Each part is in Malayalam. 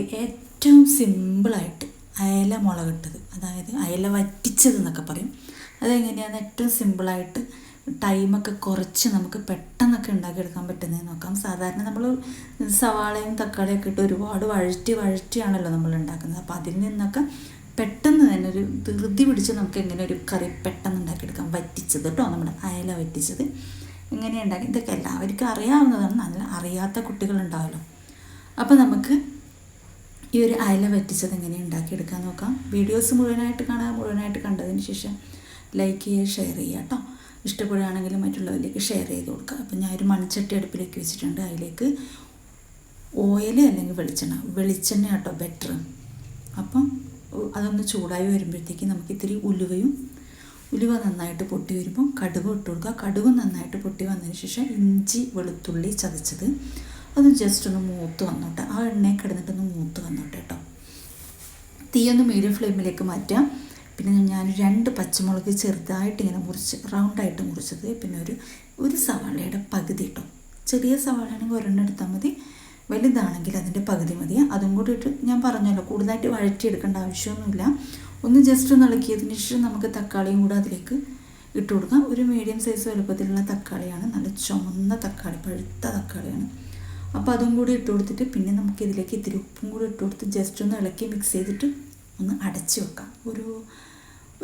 ഉണ്ടാക്കുന്നത് ഏറ്റവും സിമ്പിളായിട്ട് അയല മുളകിട്ടത് അതായത് അയല വറ്റിച്ചത് എന്നൊക്കെ പറയും അതെങ്ങനെയാണ് ഏറ്റവും സിമ്പിളായിട്ട് ടൈമൊക്കെ കുറച്ച് നമുക്ക് പെട്ടെന്നൊക്കെ ഉണ്ടാക്കിയെടുക്കാൻ പറ്റുന്നതെന്ന് നോക്കാം സാധാരണ നമ്മൾ സവാളയും തക്കാളിയൊക്കെ ഇട്ട് ഒരുപാട് വഴറ്റി വഴറ്റിയാണല്ലോ നമ്മൾ ഉണ്ടാക്കുന്നത് അപ്പോൾ അതിൽ നിന്നൊക്കെ പെട്ടെന്ന് തന്നെ ഒരു ധൃതി പിടിച്ച് നമുക്ക് എങ്ങനെ ഒരു കറി പെട്ടെന്ന് ഉണ്ടാക്കിയെടുക്കാം വറ്റിച്ചത് കേട്ടോ നമ്മുടെ അയല വറ്റിച്ചത് എങ്ങനെ ഉണ്ടാക്കി ഇതൊക്കെ എല്ലാവർക്കും അറിയാവുന്നതാണ് നല്ല അറിയാത്ത കുട്ടികളുണ്ടാവല്ലോ അപ്പോൾ നമുക്ക് ഈ ഒരു അയല വറ്റിച്ചത് എങ്ങനെ ഉണ്ടാക്കിയെടുക്കാൻ നോക്കാം വീഡിയോസ് മുഴുവനായിട്ട് കാണാൻ മുഴുവനായിട്ട് കണ്ടതിന് ശേഷം ലൈക്ക് ചെയ്യുക ഷെയർ ചെയ്യുക കേട്ടോ ഇഷ്ടപ്പെടുകയാണെങ്കിൽ മറ്റുള്ളവരിലേക്ക് ഷെയർ ചെയ്ത് കൊടുക്കുക അപ്പം ഞാനൊരു മൺചട്ടി അടുപ്പിലേക്ക് വെച്ചിട്ടുണ്ട് അതിലേക്ക് ഓയിൽ അല്ലെങ്കിൽ വെളിച്ചെണ്ണ വെളിച്ചെണ്ണ കേട്ടോ ബെറ്റർ അപ്പം അതൊന്ന് ചൂടായി വരുമ്പോഴത്തേക്ക് നമുക്ക് ഇത്തിരി ഉലുവയും ഉലുവ നന്നായിട്ട് പൊട്ടി വരുമ്പം കടുവ ഇട്ട് കൊടുക്കുക കടുവ് നന്നായിട്ട് പൊട്ടി വന്നതിന് ശേഷം ഇഞ്ചി വെളുത്തുള്ളി ചതച്ചത് അത് ജസ്റ്റ് ഒന്ന് മൂത്ത് വന്നോട്ടെ ആ എണ്ണയെ കിടന്നിട്ടൊന്ന് മൂത്ത് വന്നോട്ടെ കേട്ടോ ഒന്ന് മീഡിയം ഫ്ലെയിമിലേക്ക് മാറ്റാം പിന്നെ ഞാൻ രണ്ട് പച്ചമുളക് ചെറുതായിട്ട് ഇങ്ങനെ മുറിച്ച് റൗണ്ടായിട്ട് മുറിച്ചത് പിന്നെ ഒരു ഒരു സവാളയുടെ പകുതി കേട്ടോ ചെറിയ സവാളയാണെങ്കിൽ ഒരെണ്ണം എടുത്താൽ മതി വലുതാണെങ്കിൽ അതിൻ്റെ പകുതി മതി അതും കൂടി ഇട്ട് ഞാൻ പറഞ്ഞല്ലോ കൂടുതലായിട്ട് വഴറ്റിയെടുക്കേണ്ട ആവശ്യമൊന്നുമില്ല ഒന്ന് ജസ്റ്റ് ഒന്ന് ഇളക്കിയതിന് ശേഷം നമുക്ക് തക്കാളിയും കൂടെ അതിലേക്ക് ഇട്ട് കൊടുക്കാം ഒരു മീഡിയം സൈസ് വലുപ്പത്തിലുള്ള തക്കാളിയാണ് നല്ല ചുമന്ന തക്കാളി പഴുത്ത തക്കാളിയാണ് അപ്പോൾ അതും കൂടി ഇട്ട് കൊടുത്തിട്ട് പിന്നെ നമുക്ക് ഇതിലേക്ക് ഇത്തിരി ഉപ്പും കൂടി ഇട്ട് കൊടുത്ത് ജസ്റ്റ് ഒന്ന് ഇളക്കി മിക്സ് ചെയ്തിട്ട് ഒന്ന് അടച്ച് വെക്കാം ഒരു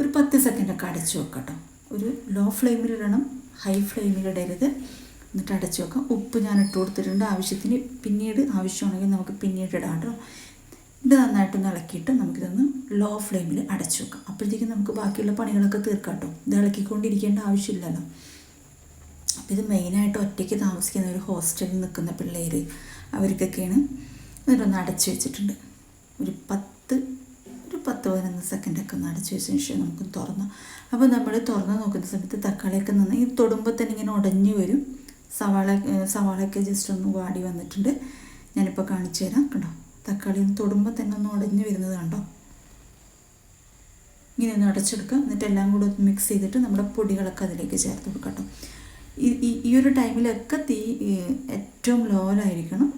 ഒരു പത്ത് സെക്കൻഡൊക്കെ അടച്ച് വെക്കാം കേട്ടോ ഒരു ലോ ഫ്ലെയിമിലിടണം ഹൈ ഫ്ലെയിമിലിടരുത് എന്നിട്ട് അടച്ച് വെക്കാം ഉപ്പ് ഞാൻ ഇട്ട് കൊടുത്തിട്ടുണ്ട് ആവശ്യത്തിന് പിന്നീട് ആവശ്യമാണെങ്കിൽ നമുക്ക് പിന്നീട് ഇടാം കേട്ടോ ഇത് നന്നായിട്ടൊന്ന് ഇളക്കിയിട്ട് നമുക്കിതൊന്ന് ലോ ഫ്ലെയിമിൽ അടച്ചു വെക്കാം അപ്പോഴത്തേക്കും നമുക്ക് ബാക്കിയുള്ള പണികളൊക്കെ തീർക്കാം കേട്ടോ ഇത് ഇളക്കിക്കൊണ്ടിരിക്കേണ്ട ആവശ്യമില്ലല്ലോ ഇത് മെയിനായിട്ട് ഒറ്റയ്ക്ക് താമസിക്കുന്ന ഒരു ഹോസ്റ്റലിൽ നിൽക്കുന്ന പിള്ളേർ അവർക്കൊക്കെയാണ് ഇതൊന്ന് അടച്ചു വെച്ചിട്ടുണ്ട് ഒരു പത്ത് ഒരു പത്ത് പതിനൊന്ന് സെക്കൻഡൊക്കെ ഒന്ന് അടച്ചു വെച്ചതിന് ശേഷം നമുക്ക് തുറന്നു അപ്പോൾ നമ്മൾ തുറന്ന് നോക്കുന്ന സമയത്ത് തക്കാളിയൊക്കെ നിന്ന് ഈ തൊടുമ്പോൾ തന്നെ ഇങ്ങനെ ഉടഞ്ഞു വരും സവാള സവാളയൊക്കെ ജസ്റ്റ് ഒന്ന് വാടി വന്നിട്ടുണ്ട് ഞാനിപ്പോൾ കാണിച്ചു തരാം കണ്ടോ തക്കാളി ഒന്ന് തൊടുമ്പോൾ തന്നെ ഒന്ന് ഉടഞ്ഞു വരുന്നത് കണ്ടോ ഇങ്ങനെ ഒന്ന് അടച്ചെടുക്കുക എന്നിട്ട് എല്ലാം കൂടെ ഒന്ന് മിക്സ് ചെയ്തിട്ട് നമ്മുടെ പൊടികളൊക്കെ അതിലേക്ക് ചേർത്ത് കൊടുക്കാം കേട്ടോ ഈ ഒരു ടൈമിലൊക്കെ തീ ഏറ്റവും ലോലായിരിക്കണം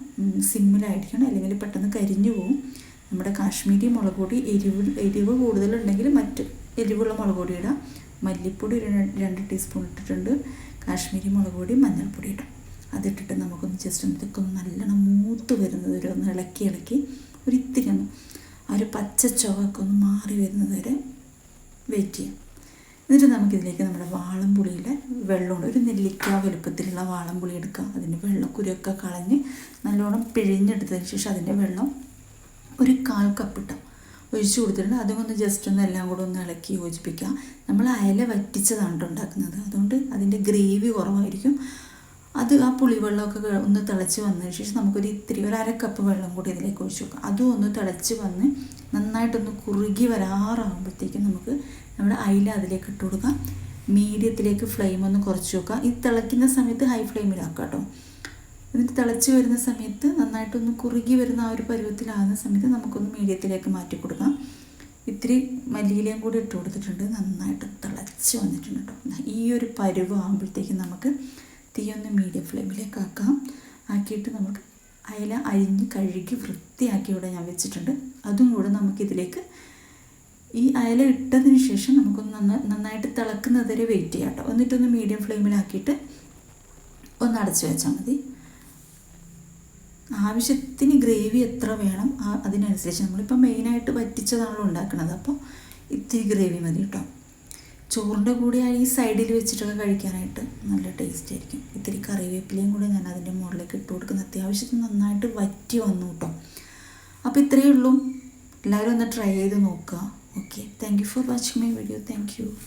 സിമ്മിലായിരിക്കണം അല്ലെങ്കിൽ പെട്ടെന്ന് കരിഞ്ഞു പോകും നമ്മുടെ കാശ്മീരി മുളക് പൊടി എരിവ് എരിവ് കൂടുതലുണ്ടെങ്കിൽ മറ്റ് എരിവുള്ള മുളക് പൊടി ഇടാം മല്ലിപ്പൊടി രണ്ട് ടീസ്പൂൺ ഇട്ടിട്ടുണ്ട് കാശ്മീരി മുളക് പൊടി മഞ്ഞൾപ്പൊടി ഇടാം അതിട്ടിട്ട് നമുക്കൊന്ന് ജസ്റ്റ് ഇതൊക്കെ ഒന്ന് നല്ലോണം മൂത്ത് വരുന്നത് വരെ ഒന്ന് ഇളക്കി ഇളക്കി ഒരിത്തിരി ഒന്ന് ആ ഒരു പച്ച ചുവക്കൊന്ന് മാറി വരുന്നത് വരെ വെയിറ്റ് ചെയ്യാം എന്നിട്ട് നമുക്കിതിലേക്ക് നമ്മുടെ വാളംപുളിയുടെ വെള്ളമുണ്ട് ഒരു നെല്ലിക്ക വലുപ്പത്തിലുള്ള വാളംപുളി എടുക്കുക അതിൻ്റെ വെള്ളക്കുരിയൊക്കെ കളഞ്ഞ് നല്ലോണം പിഴിഞ്ഞെടുത്തതിന് ശേഷം അതിൻ്റെ വെള്ളം ഒരു കാൽ കപ്പിട്ട ഒഴിച്ച് കൊടുത്തിട്ടുണ്ട് അതുകൊണ്ട് ജസ്റ്റ് ഒന്ന് എല്ലാം കൂടെ ഒന്ന് ഇളക്കി യോജിപ്പിക്കുക നമ്മൾ അയല വറ്റിച്ചതാണ് ഉണ്ടാക്കുന്നത് അതുകൊണ്ട് അതിൻ്റെ ഗ്രേവി കുറവായിരിക്കും അത് ആ പുളിവെള്ളമൊക്കെ ഒന്ന് തിളച്ച് വന്നതിന് ശേഷം നമുക്കൊരു ഇത്തിരി ഒരു അര കപ്പ് വെള്ളം കൂടി ഇതിലേക്ക് ഒഴിച്ച് വെക്കാം അതും ഒന്ന് തിളച്ച് വന്ന് നന്നായിട്ടൊന്ന് കുറുകി വരാറാകുമ്പോഴത്തേക്കും നമുക്ക് നമ്മുടെ അയില അതിലേക്ക് ഇട്ട് കൊടുക്കുക മീഡിയത്തിലേക്ക് ഫ്ലെയിം ഒന്ന് കുറച്ച് വെക്കുക ഈ തിളയ്ക്കുന്ന സമയത്ത് ഹൈ ഫ്ലെയിമിലാക്കുക കേട്ടോ എന്നിട്ട് തിളച്ച് വരുന്ന സമയത്ത് നന്നായിട്ടൊന്ന് കുറുകി വരുന്ന ആ ഒരു പരുവത്തിലാകുന്ന സമയത്ത് നമുക്കൊന്ന് മീഡിയത്തിലേക്ക് മാറ്റി കൊടുക്കാം ഇത്തിരി മല്ലിയിലയും കൂടി ഇട്ട് കൊടുത്തിട്ടുണ്ട് നന്നായിട്ട് തിളച്ച് വന്നിട്ടുണ്ട് കേട്ടോ ഈ ഒരു ആകുമ്പോഴത്തേക്കും നമുക്ക് തീയൊന്ന് മീഡിയം ഫ്ലെയിമിലേക്ക് ആക്കാം ആക്കിയിട്ട് നമുക്ക് അയല അരിഞ്ഞ് കഴുകി വൃത്തിയാക്കി ഇവിടെ ഞാൻ വെച്ചിട്ടുണ്ട് അതും കൂടെ നമുക്കിതിലേക്ക് ഈ അയല ഇട്ടതിന് ശേഷം നമുക്കൊന്ന് നന്നായി നന്നായിട്ട് തിളക്കുന്നത് വരെ വെയിറ്റ് ചെയ്യാം കേട്ടോ എന്നിട്ടൊന്ന് മീഡിയം ഫ്ലെയിമിലാക്കിയിട്ട് ഒന്ന് അടച്ചു വെച്ചാൽ മതി ആവശ്യത്തിന് ഗ്രേവി എത്ര വേണം അതിനനുസരിച്ച് നമ്മളിപ്പോൾ മെയിനായിട്ട് വറ്റിച്ചതാണല്ലോ ഉണ്ടാക്കുന്നത് അപ്പോൾ ഇത്തിരി ഗ്രേവി മതി കേട്ടോ ചോറിൻ്റെ കൂടെ ഈ സൈഡിൽ വെച്ചിട്ടൊക്കെ കഴിക്കാനായിട്ട് നല്ല ടേസ്റ്റ് ആയിരിക്കും ഇത്തിരി കറിവേപ്പിലയും കൂടെ ഞാൻ അതിൻ്റെ മുകളിലേക്ക് ഇട്ട് കൊടുക്കുന്നത് അത്യാവശ്യത്തിന് നന്നായിട്ട് വറ്റി വന്നു കേട്ടോ അപ്പോൾ ഇത്രയേ ഉള്ളൂ എല്ലാവരും ഒന്ന് ട്രൈ ചെയ്ത് നോക്കുക Okay, thank you for watching my video. Thank you.